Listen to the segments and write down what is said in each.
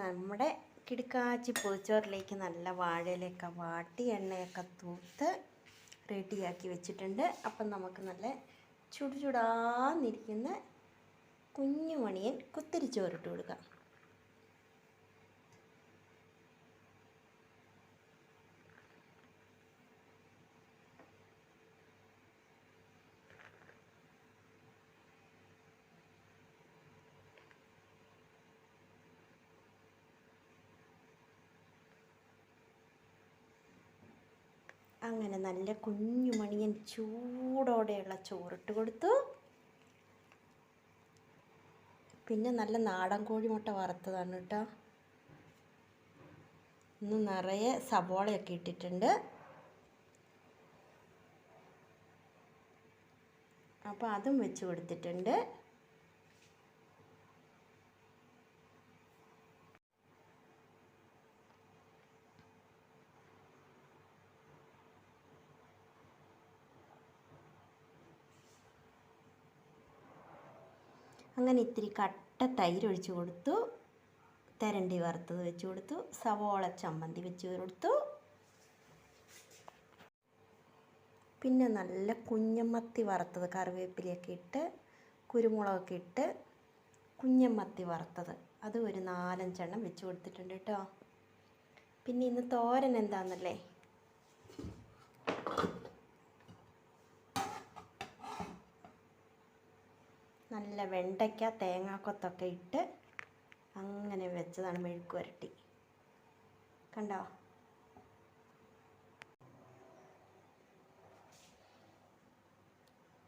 നമ്മുടെ കിടക്കാച്ചി പൊതിച്ചോറിലേക്ക് നല്ല വാഴയിലൊക്കെ വാട്ടി എണ്ണയൊക്കെ തൂത്ത് റെഡിയാക്കി വെച്ചിട്ടുണ്ട്. അപ്പം നമുക്ക് നല്ല ചുടുചുടാന്നിരിക്കുന്ന ചുടാന്നിരിക്കുന്ന കുഞ്ഞു മണിയൻ കുത്തിരിച്ചോറിട്ട് കൊടുക്കാം. അങ്ങനെ നല്ല കുഞ്ഞുമണിയൻ ചൂടോടെയുള്ള ചോറിട്ട് കൊടുത്തു. പിന്നെ നല്ല നാടൻ കോഴിമുട്ട വറുത്തതാണ് കേട്ടോ. ഇന്ന് നിറയെ സബോളയൊക്കെ ഇട്ടിട്ടുണ്ട്. അപ്പോൾ അതും വെച്ച് കൊടുത്തിട്ടുണ്ട്. അങ്ങനെ ഇത്തിരി കട്ട തൈര് ഒഴിച്ച് കൊടുത്തു. തെരണ്ടി വറുത്തത് വെച്ച് കൊടുത്തു. സവോള ചമ്മന്തി വെച്ച് കൊടുത്തു. പിന്നെ നല്ല കുഞ്ഞമ്മത്തി വറുത്തത് കറിവേപ്പിലയൊക്കെ ഇട്ട് കുരുമുളകൊക്കെ ഇട്ട് കുഞ്ഞമ്മത്തി വറുത്തത്. അത് ഒരു നാലഞ്ചെണ്ണം വെച്ച് കൊടുത്തിട്ടുണ്ട് കേട്ടോ. പിന്നെ ഇന്ന് തോരൻ എന്താണെന്നല്ലേ നല്ല വെണ്ടയ്ക്ക തേങ്ങാക്കൊത്തൊക്കെ ഇട്ട് അങ്ങനെ വെച്ചതാണ് മെഴുക്ക് വരട്ടി. കണ്ടോ?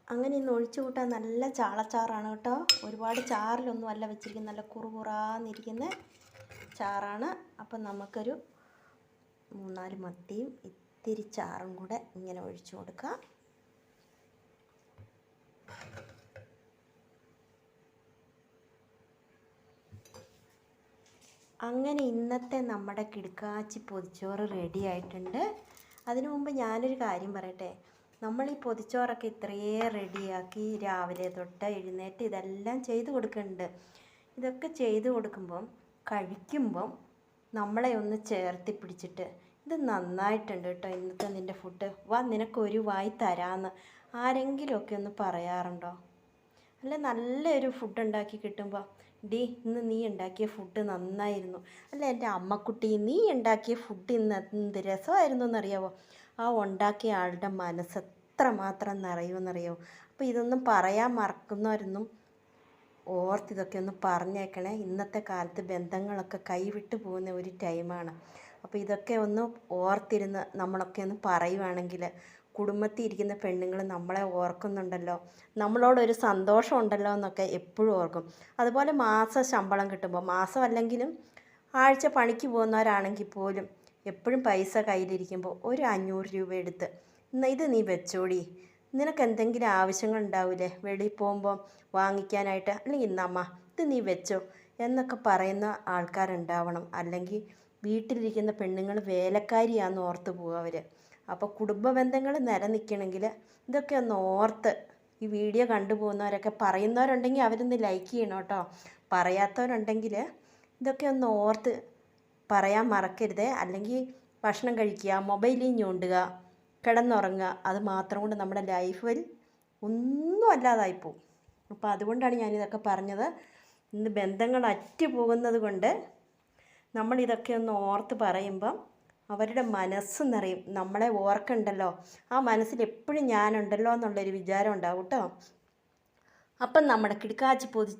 അങ്ങനെ ഇന്ന് ഒഴിച്ചു കൂട്ടാൻ നല്ല ചാളച്ചാറാണ് കേട്ടോ. ഒരുപാട് ചാറിലൊന്നും അല്ല വെച്ചിരിക്കുന്നത്. നല്ല കുറുകുറാന്നിരിക്കുന്ന ചാറാണ്. അപ്പം നമുക്കൊരു മൂന്നാൽ മത്തിയും ഇത്തിരി ചാറും കൂടെ ഇങ്ങനെ ഒഴിച്ചു കൊടുക്കാം. അങ്ങനെ ഇന്നത്തെ നമ്മുടെ കിടുക്കാച്ചി പൊതിച്ചോറ് റെഡി ആയിട്ടുണ്ട്. അതിനു മുമ്പ് ഞാനൊരു കാര്യം പറയട്ടെ. നമ്മൾ ഈ പൊതിച്ചോറൊക്കെ ഇത്രയേ റെഡിയാക്കി രാവിലെ തൊട്ട് എഴുന്നേറ്റ് ഇതെല്ലാം ചെയ്തു കൊടുക്കുന്നുണ്ട് ഇതൊക്കെ ചെയ്തു കൊടുക്കുമ്പം കഴിക്കുമ്പം നമ്മളെ ഒന്ന് ചേർത്തി പിടിച്ചിട്ട് ഇത് നന്നായിട്ടുണ്ട് കേട്ടോ ഇന്നത്തെ നിന്റെ ഫുഡ് വാ നിനക്കൊരു വായി തരാമെന്ന് ആരെങ്കിലുമൊക്കെ ഒന്ന് പറയാറുണ്ടോ? അല്ല നല്ലൊരു ഫുഡ് ഉണ്ടാക്കി കിട്ടുമ്പോൾ ഡി ഇന്ന് നീ ഉണ്ടാക്കിയ ഫുഡ് നന്നായിരുന്നു. അല്ല? എന്റെ അമ്മക്കുട്ടി നീ ഉണ്ടാക്കിയ ഫുഡ് ഇന്ന് എന്ത് രസമായിരുന്നു എന്നറിയാവോ? ആ ഉണ്ടാക്കിയ ആളുടെ മനസ്സ് എത്ര മാത്രം നിറയുമെന്നറിയാവോ അപ്പോൾ ഇതൊന്നും പറയാൻ മറക്കുന്നവരൊന്നും ഓർത്ത് ഇതൊക്കെ ഒന്ന് പറഞ്ഞേക്കണേ. ഇന്നത്തെ കാലത്ത് ബന്ധങ്ങളൊക്കെ കൈവിട്ട് പോകുന്ന ഒരു ടൈമാണ് അപ്പോൾ ഇതൊക്കെ ഒന്ന് ഓർത്തിരുന്ന് നമ്മളൊക്കെ ഒന്ന് പറയുവാണെങ്കിൽ കുടുംബത്തിൽ ഇരിക്കുന്ന പെണ്ണുങ്ങൾ നമ്മളെ ഓർക്കുന്നുണ്ടല്ലോ. നമ്മളോടൊരു സന്തോഷം ഉണ്ടല്ലോ എന്നൊക്കെ എപ്പോഴും ഓർക്കും. അതുപോലെ മാസ ശമ്പളം കിട്ടുമ്പോൾ മാസം അല്ലെങ്കിലും ആഴ്ച പണിക്ക് പോകുന്നവരാണെങ്കിൽ പോലും എപ്പോഴും പൈസ കയ്യിലിരിക്കുമ്പോൾ ഒരു അഞ്ഞൂറ് രൂപ എടുത്ത് ഇത് നീ വെച്ചോടി. നിനക്ക് എന്തെങ്കിലും ആവശ്യങ്ങൾ ഉണ്ടാവില്ലേ വെളിയിൽ പോകുമ്പോൾ വാങ്ങിക്കാനായിട്ട് അല്ലെങ്കിൽ ഇന്നമ്മ ഇത് നീ വെച്ചോ? എന്നൊക്കെ പറയുന്ന ആൾക്കാരുണ്ടാവണം. അല്ലെങ്കിൽ വീട്ടിലിരിക്കുന്ന പെണ്ണുങ്ങൾ വേലക്കാരിയാന്ന് ഓർത്ത് പോകുക അവർ അപ്പോൾ കുടുംബ ബന്ധങ്ങൾ നിലനിൽക്കണമെങ്കിൽ ഇതൊക്കെ ഒന്ന് ഓർത്ത് ഈ വീഡിയോ കണ്ടു പോകുന്നവരൊക്കെ പറയുന്നവരുണ്ടെങ്കിൽ അവരൊന്ന് ലൈക്ക് ചെയ്യണം കേട്ടോ. പറയാത്തവരുണ്ടെങ്കിൽ ഇതൊക്കെ ഒന്ന് ഓർത്ത് പറയാൻ മറക്കരുത്. അല്ലെങ്കിൽ ഭക്ഷണം കഴിക്കുക മൊബൈലിൽ ഞോണ്ടുക കിടന്നുറങ്ങുക അത് മാത്രം കൊണ്ട് നമ്മുടെ ലൈഫിൽ ഒന്നും അല്ലാതായിപ്പോവും അപ്പോൾ അതുകൊണ്ടാണ് ഞാനിതൊക്കെ പറഞ്ഞത്. ഇന്ന് ബന്ധങ്ങൾ അറ്റുപോകുന്നത് കൊണ്ട് നമ്മളിതൊക്കെ ഒന്ന് ഓർത്ത് പറയുമ്പം അവരുടെ മനസ്സ് നിറയും. നമ്മളെ ഓർക്കണ്ടല്ലോ? ആ മനസ്സിൽ എപ്പോഴും ഞാനുണ്ടല്ലോ എന്നുള്ളൊരു വിചാരം ഉണ്ടാവും കേട്ടോ അപ്പം നമ്മുടെ കിടക്കാച്ചി പൊതിച്ച്